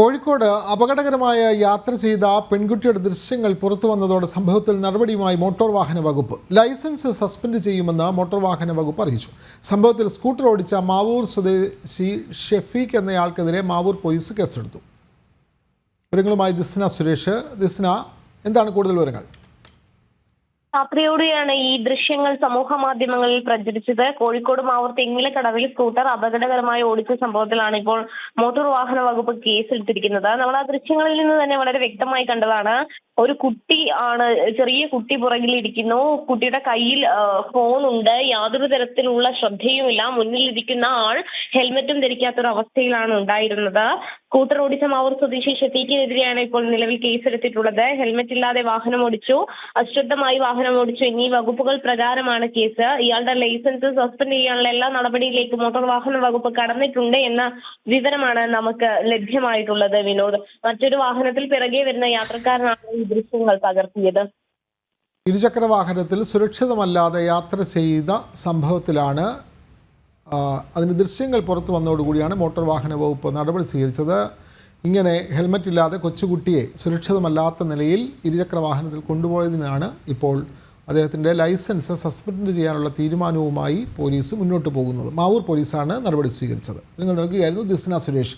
കോഴിക്കോട് അപകടകരമായ യാത്ര ചെയ്ത പെൺകുട്ടിയുടെ ദൃശ്യങ്ങൾ പുറത്തു വന്നതോടെ സംഭവത്തിൽ നടപടിയുമായി മോട്ടോർ വാഹന വകുപ്പ് ലൈസൻസ് സസ്പെൻഡ് ചെയ്യുമെന്ന് മോട്ടോർ വാഹന വകുപ്പ് അറിയിച്ചു. സംഭവത്തിൽ സ്കൂട്ടർ ഓടിച്ച മാവൂർ സ്വദേശി ഷെഫീഖ് എന്നയാൾക്കെതിരെ മാവൂർ പോലീസ് കേസെടുത്തു. വിവരങ്ങളുമായി ദിസ്ന സുരേഷ്. ദിസ്ന എന്താണ് കൂടുതൽ വിവരങ്ങൾ? രാത്രിയോടെയാണ് ഈ ദൃശ്യങ്ങൾ സമൂഹ മാധ്യമങ്ങളിൽ പ്രചരിച്ചത്. കോഴിക്കോട് മാവൂർ തെങ്ങിലക്കടവിൽ സ്കൂട്ടർ അപകടകരമായി ഓടിച്ച സംഭവത്തിലാണ് ഇപ്പോൾ മോട്ടോർ വാഹന വകുപ്പ് കേസെടുത്തിരിക്കുന്നത് നമ്മൾ ആ ദൃശ്യങ്ങളിൽ നിന്ന് തന്നെ വളരെ വ്യക്തമായി കണ്ടതാണ്. ഒരു കുട്ടി ആണ് ചെറിയ കുട്ടി പുറകിൽ ഇരിക്കുന്നു. കുട്ടിയുടെ കയ്യിൽ ഫോൺ ഉണ്ട്. യാതൊരു തരത്തിലുള്ള ശ്രദ്ധയുമില്ല. മുന്നിലിരിക്കുന്ന ആൾ ഹെൽമറ്റും ധരിക്കാത്തൊരു അവസ്ഥയിലാണ് ഉണ്ടായിരുന്നത്. സ്കൂട്ടർ ഓടിച്ച മാവൂർ സ്വദേശി ഷെഫീഖിനെതിരെയാണ് ഇപ്പോൾ നിലവിൽ കേസെടുത്തിട്ടുള്ളത്. ഹെൽമറ്റ് ഇല്ലാതെ വാഹനം ഓടിച്ചു. അശ്രദ്ധമായി വാഹനം ഓടിച്ചു. എന്നീ വകുപ്പുകൾ പ്രകാരമാണ് കേസ്. ഇയാളുടെ ലൈസൻസ് സസ്പെൻഡ് ചെയ്യാനുള്ള എല്ലാ നടപടിയിലേക്ക് മോട്ടോർ വാഹന വകുപ്പ് കടന്നിട്ടുണ്ട് എന്ന വിവരമാണ് നമുക്ക് ലഭ്യമായിട്ടുള്ളത് വിനോദ്. മറ്റൊരു വാഹനത്തിൽ പിറകെ വരുന്ന യാത്രക്കാരനാണ് ദൃശ്യങ്ങൾ പകർത്തിയത് ഇരുചക്ര വാഹനത്തിൽ സുരക്ഷിതമല്ലാതെ യാത്ര ചെയ്ത സംഭവത്തിലാണ് അതിന് ദൃശ്യങ്ങൾ പുറത്തു വന്നതോടുകൂടിയാണ് മോട്ടോർ വാഹന വകുപ്പ് നടപടി സ്വീകരിച്ചത്. ഇങ്ങനെ ഹെൽമറ്റ് ഇല്ലാതെ കൊച്ചുകുട്ടിയെ സുരക്ഷിതമല്ലാത്ത നിലയിൽ ഇരുചക്ര വാഹനത്തിൽ കൊണ്ടുപോയതിനാണ് ഇപ്പോൾ അദ്ദേഹത്തിന്റെ ലൈസൻസ് സസ്പെൻഡ് ചെയ്യാനുള്ള തീരുമാനവുമായി പോലീസ് മുന്നോട്ട് പോകുന്നത്. മാവൂർ പോലീസാണ് നടപടി സ്വീകരിച്ചത്. നിങ്ങൾ നൽകുകയായിരുന്നു ദിസ്ന സുരേഷ്.